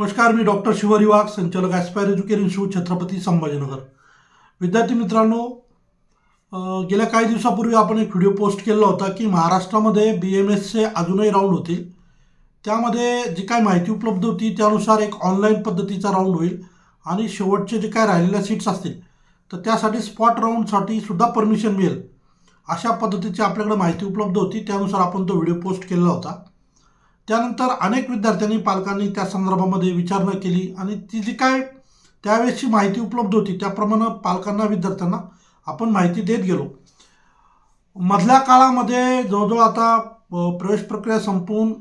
नमस्कार मी डॉक्टर शिवरी वाघ संचालक aspire education institute Chhatrapati Sambhajinagar. विद्यार्थी मित्रांनो गेल्या काही दिवसापूर्वी आपण एक व्हिडिओ पोस्ट केलेला होता की महाराष्ट्रामध्ये बी एम एसचे अजूनही राऊंड होतील. त्यामध्ये जी काय माहिती उपलब्ध होती त्यानुसार एक ऑनलाईन पद्धतीचा राऊंड होईल आणि शेवटचे जे काय राहिलेल्या सीट्स असतील तर त्यासाठी स्पॉट राऊंडसाठी सुद्धा परमिशन मिळेल. अशा पद्धतीची आपल्याकडे माहिती उपलब्ध होती त्यानुसार आपण तो व्हिडिओ पोस्ट केलेला होता. त्यानंतर अनेक विद्यार्थ्यांनी पालकांनी त्या संदर्भामध्ये विचारणा केली आणि ती जी काय त्यावेळेसची माहिती उपलब्ध होती त्याप्रमाणे पालकांना विद्यार्थ्यांना आपण माहिती देत गेलो. मधल्या काळामध्ये जवळजवळ आता प्रवेश प्रक्रिया संपवून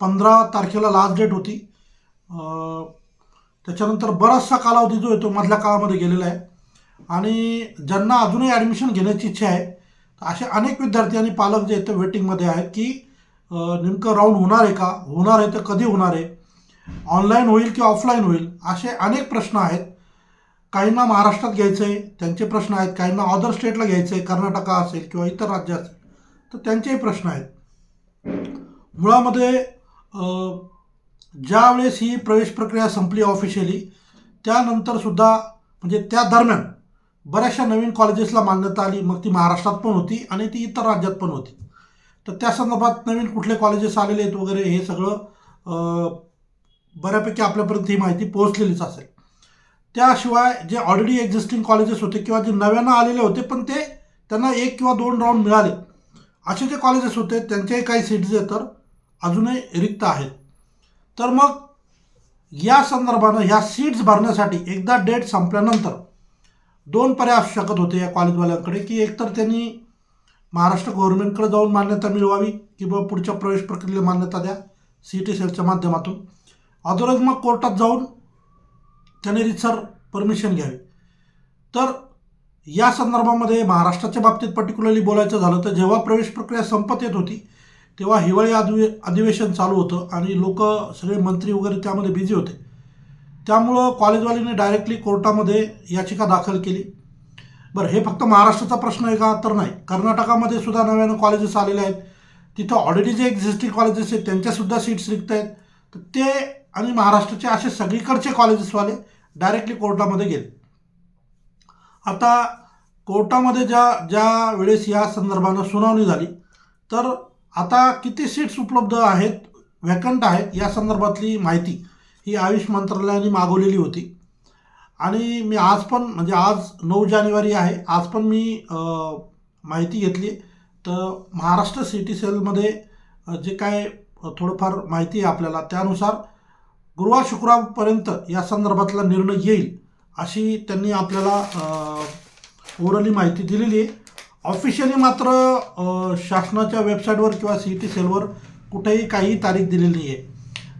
पंधरा तारखेला लास्ट डेट होती. त्याच्यानंतर बराचसा कालावधी जो येतो मधल्या काळामध्ये गेलेला आहे. आणि ज्यांना अजूनही ॲडमिशन घेण्याची इच्छा आहे असे अनेक विद्यार्थी आणि पालक जे आहेत ते वेटिंगमध्ये आहेत की नेमकं राऊंड होणार आहे का? होणार आहे तर कधी होणार आहे? ऑनलाईन होईल की ऑफलाईन होईल? असे अनेक प्रश्न आहेत. काहींना महाराष्ट्रात घ्यायचं आहे त्यांचे प्रश्न आहेत. काहींना अदर स्टेटला घ्यायचं आहे कर्नाटका असेल किंवा इतर राज्य असेल. तर त्यांचेही प्रश्न आहेत. मुळामध्ये ज्यावेळेस ही प्रवेश प्रक्रिया संपली ऑफिशियली त्यानंतरसुद्धा म्हणजे त्या दरम्यान बऱ्याचशा नवीन कॉलेजेसला मान्यता आली. मग ती महाराष्ट्रात पण होती आणि ती इतर राज्यात पण होती. तर त्या संदर्भात नवीन कुठले कॉलेजेस आलेले आहेत वगैरे हे सगळं बऱ्यापैकी आपल्यापर्यंत ही माहिती पोहोचलेलीच असेल. त्याशिवाय जे ऑलरेडी एक्झिस्टिंग कॉलेजेस होते किंवा जे नव्यानं आलेले होते पण ते त्यांना एक किंवा दोन राऊंड मिळाले. असे जे कॉलेजेस होते त्यांच्याही काही सीट्स जे तर अजूनही रिक्त आहेत. तर मग या संदर्भानं ह्या सीट्स भरण्यासाठी एकदा डेट संपल्यानंतर दोन पर्याय असू शकत होते या कॉलेजवाल्यांकडे की एकतर त्यांनी महाराष्ट्र गव्हर्नमेंटकडे जाऊन मान्यता मिळवावी किंवा पुढच्या प्रवेश प्रक्रियेला मान्यता द्या सी टी सेलच्या माध्यमातून. अदरवाईज मग कोर्टात जाऊन त्याने रितसर परमिशन घ्यावी. तर या संदर्भामध्ये महाराष्ट्राच्या बाबतीत पर्टिक्युलरली बोलायचं झालं तर जेव्हा प्रवेश प्रक्रिया संपत येत होती तेव्हा हिवाळी अधिवे अधिवेशन चालू होतं आणि लोक सगळे मंत्री वगैरे त्यामध्ये बिझी होते. त्यामुळं कॉलेजवाल्यांनी डायरेक्टली कोर्टामध्ये याचिका दाखल केली. बरं हे फक्त महाराष्ट्राचा प्रश्न आहे का? तर नाही. कर्नाटकामध्ये सुद्धा नव्यानं कॉलेजेस आलेले आहेत. तिथं ऑलरेडी जे एक्झिस्टिंग कॉलेजेस आहेत त्यांच्यासुद्धा सीट्स रिक्त आहेत. तर ते आणि महाराष्ट्राचे असे सगळीकडचे कॉलेजेसवाले डायरेक्टली कोर्टामध्ये गेले. आता कोर्टामध्ये ज्या ज्या वेळेस या संदर्भानं सुनावणी झाली तर आता किती सीट्स उपलब्ध आहेत व्हॅकंट आहेत या संदर्भातली माहिती ही आयुष मंत्रालयाने मागवलेली होती. आणि मी आज पण म्हणजे आज नऊ जानेवारी आहे आज पण मी माहिती घेतली. तर महाराष्ट्र सिटी सेलमध्ये जे काय थोडंफार माहिती आहे आपल्याला त्यानुसार गुरुवार शुक्रवारपर्यंत या संदर्भातला निर्णय येईल अशी त्यांनी आपल्याला ओरली माहिती दिलेली आहे. ऑफिशियली मात्र शासनाच्या वेबसाईटवर किंवा सी टी सेलवर कुठेही काही तारीख दिलेली आहे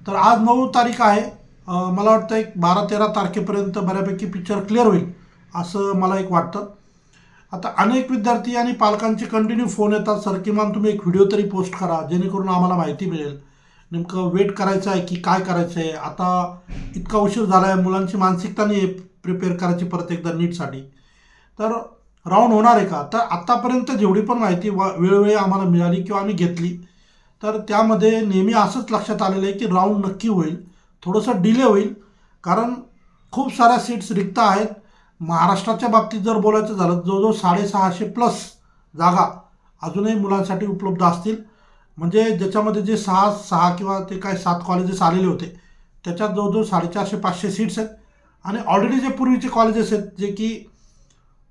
तर आज नऊ तारीख आहे. मला वाटतं एक बारा तेरा तारखेपर्यंत बऱ्यापैकी पिक्चर क्लिअर होईल असं मला एक वाटतं. आता अनेक विद्यार्थी आणि पालकांचे कंटिन्यू फोन येतात. सर किमान तुम्ही एक व्हिडिओ तरी पोस्ट करा जेणेकरून आम्हाला माहिती मिळेल. नेमकं वेट करायचं आहे की काय करायचं आहे? आता इतका उशीर झाला आहे मुलांची मानसिकता नाही प्रिपेअर करायची परत एकदा नीटसाठी. तर राऊंड होणार आहे का? तर आत्तापर्यंत जेवढी पण माहिती वा वेळोवेळी आम्हाला मिळाली किंवा आम्ही घेतली तर त्यामध्ये नेहमी असंच लक्षात आलेलं आहे की राऊंड नक्की होईल. थोडंसं डिले होईल. कारण खूप साऱ्या सीट्स रिक्त आहेत. महाराष्ट्राच्या बाबतीत जर बोलायचं झालं जवळजवळ साडेसहाशे प्लस जागा अजूनही मुलांसाठी उपलब्ध असतील. म्हणजे ज्याच्यामध्ये जे सहा सहा किंवा ते काय सात कॉलेजेस आलेले होते त्याच्यात जवळजवळ साडेचारशे पाचशे सीट्स आहेत. आणि ऑलरेडी जे पूर्वीचे कॉलेजेस आहेत जे की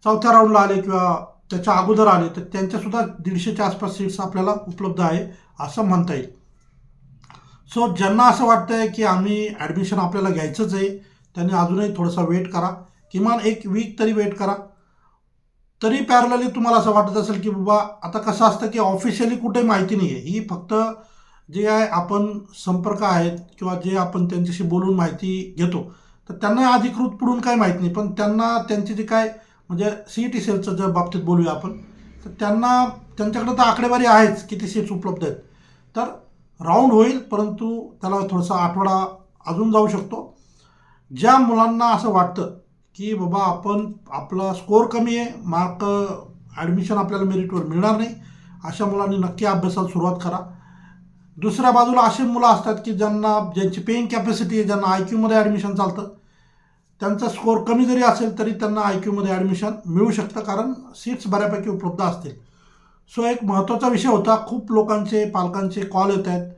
चौथ्या राऊंडला आले किंवा त्याच्या अगोदर आले तर त्यांच्यासुद्धा दीडशेच्या आसपास सीट्स आपल्याला उपलब्ध आहे असं म्हणता येईल. सो ज्यांना असं वाटतं आहे की आम्ही ॲडमिशन आपल्याला घ्यायचंच आहे त्यांनी अजूनही थोडासा वेट करा. किमान एक वीक तरी वेट करा. तरी पॅरलली तुम्हाला असं वाटत असेल की बाबा आता कसं असतं की ऑफिशियली कुठे माहिती नाही आहे ही फक्त जे आहे आपण संपर्क आहेत किंवा जे आपण त्यांच्याशी बोलून माहिती घेतो. तर त्यांना अधिकृत पुढून काही माहीत नाही. पण त्यांना त्यांचे जे काय म्हणजे सी टी सेलचं जर बाबतीत बोलूया आपण तर त्यांना त्यांच्याकडे तर आकडेवारी आहेच किती सीट्स उपलब्ध आहेत. तर राऊंड होईल परंतु त्याला थोडासा आठवडा अजून जाऊ शकतो. ज्या मुलांना असं वाटतं की बाबा आपण आपला स्कोअर कमी आहे मार्क ॲडमिशन आपल्याला मेरिटवर मिळणार नाही अशा मुलांनी नक्की अभ्यासाला सुरुवात करा. दुसऱ्या बाजूला असे मुलं असतात की ज्यांना ज्यांची पेईंग कॅपॅसिटी आहे ज्यांना आय क्यूमध्ये ॲडमिशन चालतं. त्यांचा स्कोअर कमी जरी असेल तरी त्यांना आय क्यूमध्ये ॲडमिशन मिळू शकतं कारण सीट्स बऱ्यापैकी उपलब्ध असतील. सो एक महत्त्वाचा विषय होता. खूप लोकांचे पालकांचे कॉल येत आहेत.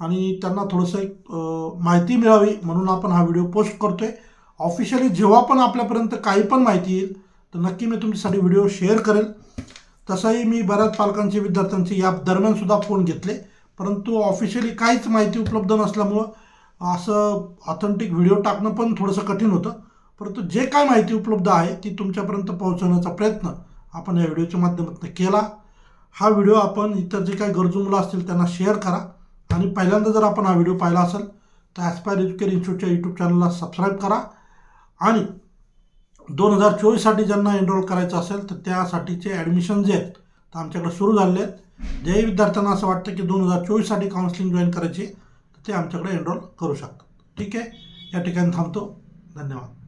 आणि त्यांना थोडंसं एक माहिती मिळावी म्हणून आपण हा व्हिडिओ पोस्ट करतो आहे ऑफिशियली जेव्हा पण आपल्यापर्यंत काही पण माहिती येईल तर नक्की मी तुमच्यासाठी व्हिडिओ शेअर करेल. तसंही मी बऱ्याच पालकांचे विद्यार्थ्यांचे या दरम्यानसुद्धा फोन घेतले. परंतु ऑफिशियली काहीच माहिती उपलब्ध नसल्यामुळं असं ऑथेंटिक व्हिडिओ टाकणं पण थोडंसं कठीण होतं. परंतु जे काय माहिती उपलब्ध आहे ती तुमच्यापर्यंत पोहोचवण्याचा प्रयत्न आपण या व्हिडिओच्या माध्यमातून केला. हा व्हिडिओ आपण इतर जे काही गरजू मुलं असतील त्यांना शेअर करा. आणि पहिल्यांदा जर आपण हा व्हिडिओ पाहिला असेल तर ॲस्पायर एज्युकेर इन्स्टिट्यूटच्या यूट्यूब चॅनलला सबस्क्राईब करा. आणि दोन हजार चोवीससाठी ज्यांना एनरोल करायचं असेल तर त्यासाठीचे ॲडमिशन जे आहेत तर आमच्याकडे सुरू झालेले आहेत. ज्याही विद्यार्थ्यांना असं वाटतं की दोन हजार चोवीससाठी काउन्सिलिंग जॉईन करायची तर ते आमच्याकडे एनरोल करू शकतात. ठीक आहे? या ठिकाणी थांबतो. धन्यवाद.